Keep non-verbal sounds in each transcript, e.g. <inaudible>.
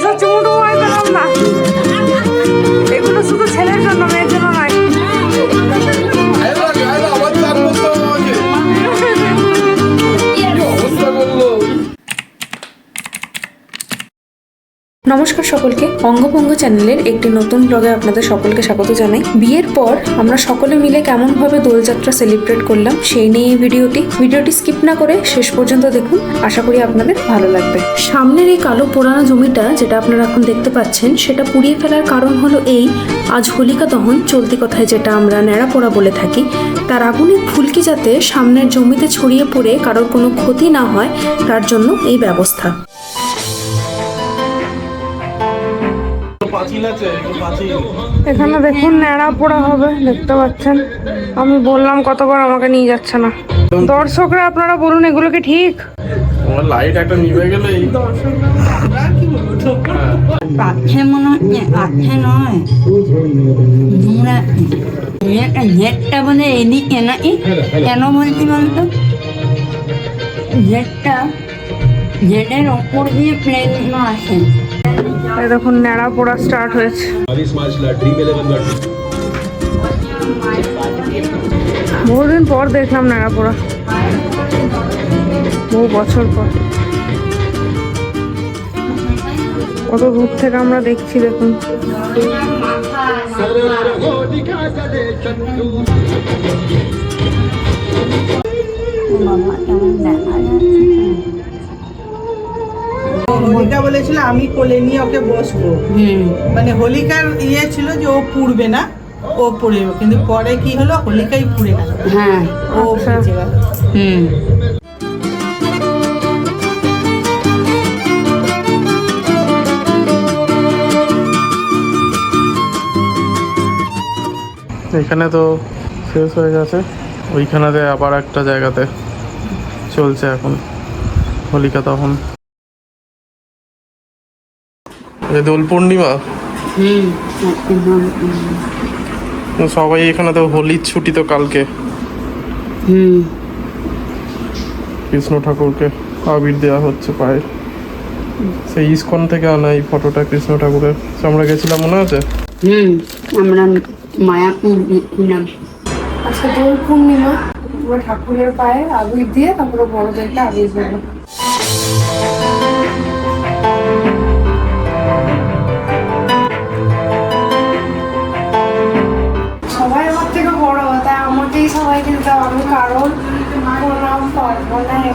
এসব চুমুটু ভয় পেলাম না এগুলো নমস্কার সকলকে অঙ্গভঙ্গ চ্যানেলের একটি নতুন ব্লগে আপনাদের সকলকে স্বাগত জানাই। বিয়ের পর আমরা সকলে মিলে কেমনভাবে দোলযাত্রা সেলিব্রেট করলাম সেই নিয়ে এই ভিডিওটি। ভিডিওটি স্কিপ না করে শেষ পর্যন্ত দেখুন, আশা করি আপনাদের ভালো লাগবে। সামনের এই কালো পোড়ানো জমিটা যেটা আপনারা এখন দেখতে পাচ্ছেন, সেটা পুড়িয়ে ফেলার কারণ হলো এই, আজ হোলিকা দহন চলতি কথায় যেটা আমরা ন্যাড়া পোড়া বলে থাকি। তার আগুনের ফুলকি যাতে সামনের জমিতে ছড়িয়ে পড়ে, কারোর কোনো ক্ষতি না হয়, তার জন্য এই ব্যবস্থা। এখানে দেখুন ন্যাড়া পোড়া হবে দেখতে পাচ্ছেন। আমি বললাম কতবার আমাকে নিয়ে যাচ্ছে না। দর্শকরা আপনারা বলুন এগুলো কি ঠিক? আমার লাইট একটা নিভে গেলে এই। পাচ্ছে মনে হচ্ছে পাচ্ছে নয়। তোমরা একটা এদিকে নাকি? কেন বলছি বলতো? জেটটা জেটের ওপর দিয়ে প্লেন দেখুন ন্যাড়া পোড়া স্টার্ট হয়েছে। বহুদিন পর দেখলাম ন্যাড়া পোড়া। বহু বছর পর। কত দূর থেকে আমরা দেখছি দেখুন। বাবা কেমন দেখা যাচ্ছে? আমি কোলে নিয়ে ওকে বসবো। হুম। মানে হোলিকার ইয়ে ছিল যে ও পুড়বে না ও পুড়ে কিন্তু পরে কি হলো? হোলিকাই পুড়ে গেল। হ্যাঁ। ও বেঁচে গেল। হুম। এখানে তো শেষ হয়ে গেছে। ওইখানেতে আবার একটা জায়গাতে চলছে এখন হোলিকা তখন। দোল পূর্ণিমা? হুম সবাই এখানে তো হোলির ছুটি তো কালকে। হুম। কৃষ্ণ ঠাকুরকে আবির দেওয়া হচ্ছে পায়ে। সেই ইস্কন থেকে আনা এই ফটোটা কৃষ্ণ ঠাকুরের। আমরা গেছিলাম মনে আছে? হুম আমরা মায়াপুর গেছিলাম আচ্ছা দোল পূর্ণিমা। পুরো ঠাকুরের পায়ে আবির দিয়ে তারপরে বড়দেরকে আবির দেবো।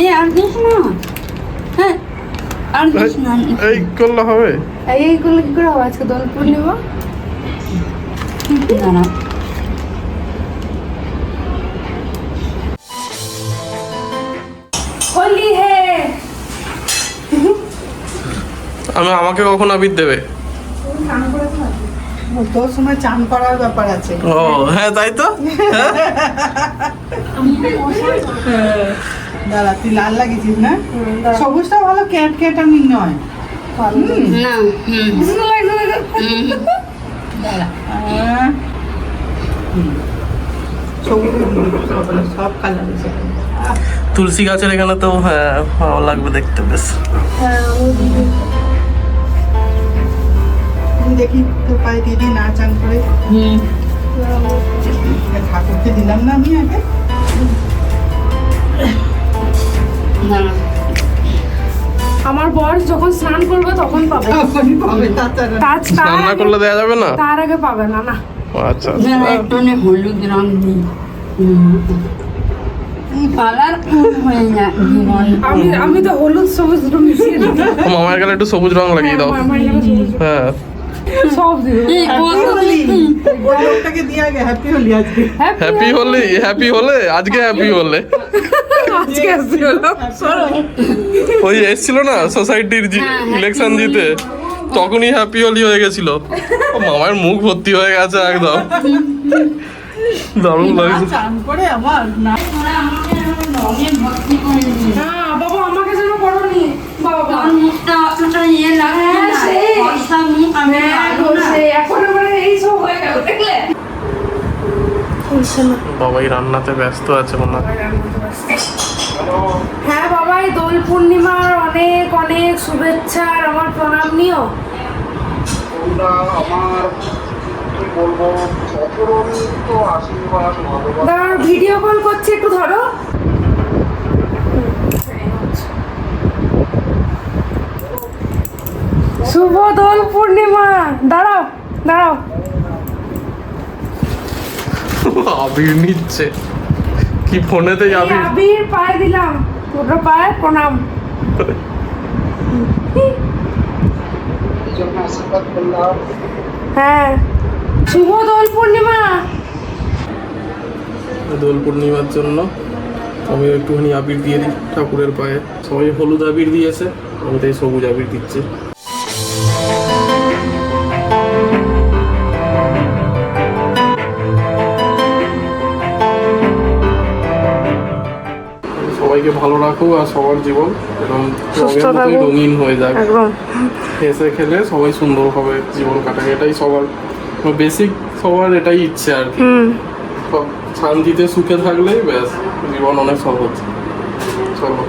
এই আর না। হ্যাঁ আর দিস না। এই করলে হবে। এইগুলো কি করে হবে? আজকে দোল পূর্ণিমা দাঁড়া। আমি আমাকে কখন আবির দেবে? তোর সময় চান করার ব্যাপার আছে। ও হ্যাঁ তাই তো? দাদা তুই লাল লাগিয়েছিস না? সবুজটা ভালো ক্যাট ক্যাট আমি নয়। আছে তুলসী গাছের এখানে তো হ্যাঁ ভালো লাগবে দেখতে বেশ। তুই দেখি তোর পায়ে দিদি না চান করে। ঠাকুরকে দিলাম না আমি আগে। আমার বর যখন স্নান করবে তখন পাবে। স্নান না করলে দেওয়া যাবে না? তার আগে পাবে না না। আচ্ছা একটু হলুদ রং দিই হয়ে আমি আমি তো হলুদ সবুজ দুটো মিশিয়ে মামার গেলে একটু সবুজ রং লাগিয়ে দাও। আমার এখানে সবুজ হ্যাঁ। সব হ্যাপি হোলি হ্যাপি হলে আজকে। হ্যাপি হলে আজকে আসতে হলো ওই এসছিল না সোসাইটির ইলেকশন দিতে তখনই হ্যাপি হোলি হয়ে গেছিল। মামার মুখ ভর্তি হয়ে গেছে একদম। দারুণ লাগছে চান করে আমার না না বাবা আমাকে যেন করনি বাবা মুখটা অতটা ইয়ে লাগছে হ্যাঁ, না সেই। মুখ আমি হ্যাঁ পারব না। এখন এই সব হয়ে গেল দেখলে বাবাই রান্নাতে ব্যস্ত আছে মনে হয় হ্যাঁ বাবাই দোল পূর্ণিমার অনেক অনেক শুভেচ্ছা আর আমার প্রণাম নিও আমার বলব অপরমিত আশীর্বাদ দাঁড়াও ভিডিও কল করছি একটু ধরো শুভ দোল পূর্ণিমা। দাঁড়াও দাঁড়াও। আবির নিচ্ছে। কি ফোনেতে যাবি আবির? পায়ে দিলাম। দুটো পায়ে প্রণাম। হ্যাঁ শুভ দোল পূর্ণিমা। দোল পূর্ণিমার জন্য আমি একটুখানি আবির দিয়ে দিই ঠাকুরের পায়ে। সবাই হলুদ আবির দিয়েছে আমি তাই সবুজ আবির দিচ্ছি। সবাইকে ভালো রাখো আর সবার জীবন। রঙিন হয়ে যাক। একদম। হেসে খেলে সবাই সুন্দরভাবে জীবন কাটায় এটাই সবার বেসিক সবার এটাই ইচ্ছে আর কি। শান্তিতে সুখে থাকলেই ব্যাস জীবন অনেক সহজ চলো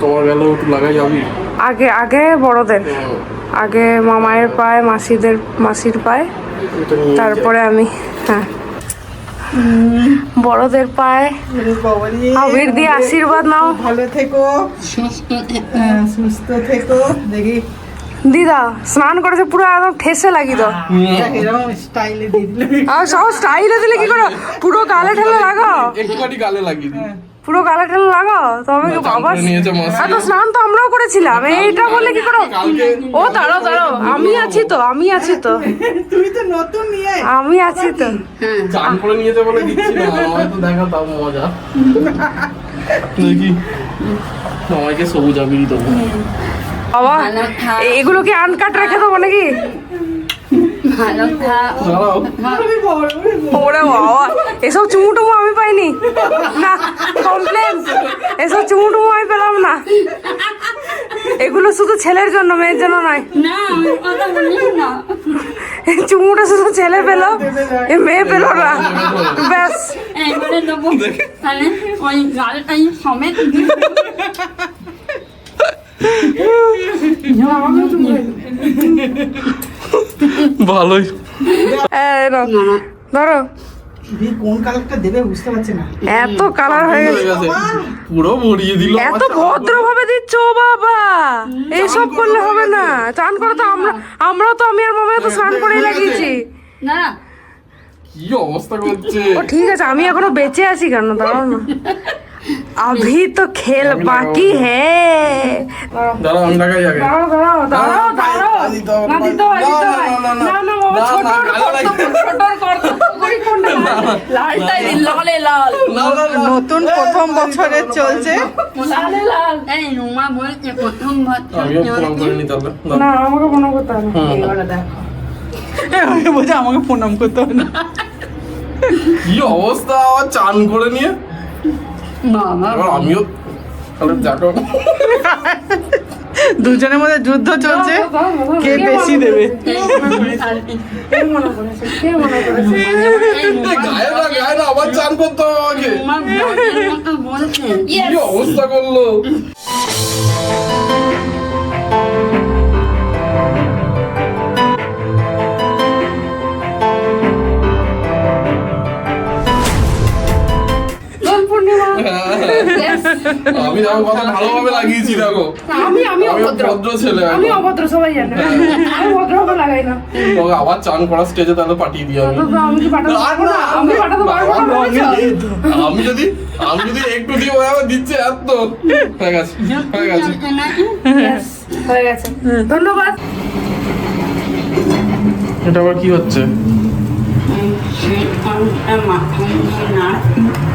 তোমার গেল একটু লাগাই যাবি আগে আগে বড়দের। আগে মামায়ের পায়ে মাসিদের মাসির পায়ে। তারপরে আমি হ্যাঁ। বড়দের পায়ে। আবির দিয়ে আশীর্বাদ নাও। ভালো থেকো। সুস্থ থেকো। হ্যাঁ, সুস্থ থেকো। দেখি। দিদা স্নান করেছে পুরো একদম ঠেসে লাগি তো দিলে। আর সব স্টাইলে দিলে কি করো? পুরো গালে ঠেলে লাগাও একটুখানি গালে লাগিয়ে দিই। পুরো গালে ঠেলে লাগাও তবে বাবা করে নিয়েছে মাসি। আর তো স্নান তো আমরাও করেছিলাম। এইটা বলে কি করো? ও দাঁড়াও দাঁড়াও। আমি আছি তো আমি আছি তো। তুমি তো নতুন নিয়ে আমি আছি তো। চান করে নিয়ে নিয়েছে বলে দিচ্ছি না আমার তো দেখা তাও মজা। দেখি আমাকে সবুজ আবিরই দেবো। বাবা এগুলো কি আনকাট রেখে দেবো নাকি? ওরে বাবা এসব চুমু টুমু আমি পাইনি। না কমপ্লেন এসব চুমু টুমু আমি পেলাম না। এগুলো শুধু ছেলের জন্য মেয়ের জন্য নয়। চুমুটা শুধু ছেলে পেল এ মেয়ে পেল না। ব্যাস। সমেত <laughs> ভালোই। ধরো। কোন কালারটা দেবে বুঝতে পারছি না। এত কালার হয়ে হয়ে গেছে। গেছে। পুরো ভরিয়ে দিল। এত ভদ্র ভাবে দিচ্ছ ও বাবা! এইসব করলে হবে না। চান করে তো আমরা আমরাও তো আমি আর মামা তো স্নান করেই লাগিয়েছি। না। কি অবস্থা করছে? ও ঠিক আছে আমি এখনও বেঁচে আছি কেন? দাঁড়াও না। <laughs> अभी तो खेल बाकी है দাঁড়াও আমি লাগাই আগে দাঁড়াও দাঁড়াও দাঁড়াও দাঁড়াও না, দিতে হবে না না। দিতে হয় দিতে হয় না, না, না, না না বাবা না, ছোট না, গালে লাগে। ছোট কর্তব্য করি কোনটা লালটাই দিন লালে লাল না, না, না। নতুন প্রথম বছরের চলছে লালে লাল এই রুমা বলছে প্রথম আমিও বছর প্রণাম করে নিতে হবে দাঁড়াও। না আমাকে মনে করতে হবে না। এবারে দেখো আমাকে বলছে আমাকে প্রণাম করতে হবে না কি অবস্থা আবার চান করে নিয়ে বাবা এবার আমিও দুজনের মধ্যে যুদ্ধ চলছে কে বেশি দেবে মনে মনে আবার চান করতে হবে আমাকে অবস্থা করল আমি দেখো কথা ভালোভাবে লাগিয়েছি দেখো। আমি আমি আমি ভদ্র ছেলে আমি অভদ্র সবাই জানে। আমি ভদ্র হবে লাগাই না। আবার চান করা স্টেজে তাহলে পাঠিয়ে দিই আমি। আমি কি পাঠাতে পারব না? আমি পাঠাতে পারব না আমি যদি আমি যদি একটু দিয়ে ও আবার দিচ্ছে এত হয়ে গেছে হয়ে গেছে। হয়ে গেছে। ধন্যবাদ। এটা আবার কি হচ্ছে?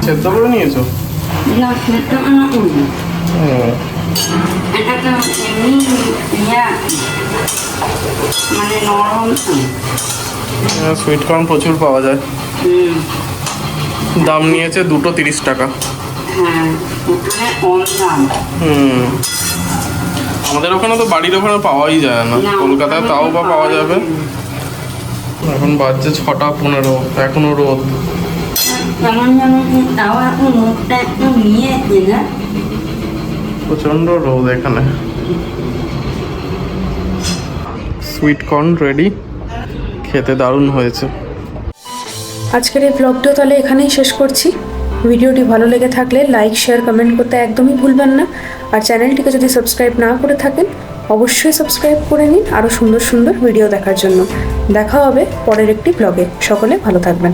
সেদ্ধ করে নিয়েছো? সেটা না উনি হুম, এটা তো এমনি ইয়া মানে নরম সুইট কর্ন প্রচুর পাওয়া যায়। দাম নিয়েছে দুটো তিরিশ টাকা। হ্যাঁ হুম। আমাদের ওখানে তো বাড়ির ওখানে পাওয়াই যায় না। না, কলকাতায় তাও বা পাওয়া যাবে। এখন বাজছে ছটা পনেরো এখনও রোদ। কেমন যেন তাও এখন মুখটা একটু নিয়েছে না প্রচণ্ড রোদ এখানে। সুইট কর্ন রেডি খেতে দারুণ হয়েছে। আজকের এই ব্লগটিও তাহলে এখানেই শেষ করছি। ভিডিওটি ভালো লেগে থাকলে লাইক শেয়ার কমেন্ট করতে একদমই ভুলবেন না। আর চ্যানেলটিকে যদি সাবস্ক্রাইব না করে থাকেন অবশ্যই সাবস্ক্রাইব করে নিন আরও সুন্দর সুন্দর ভিডিও দেখার জন্য। দেখা হবে পরের একটি ব্লগে সকলে ভালো থাকবেন।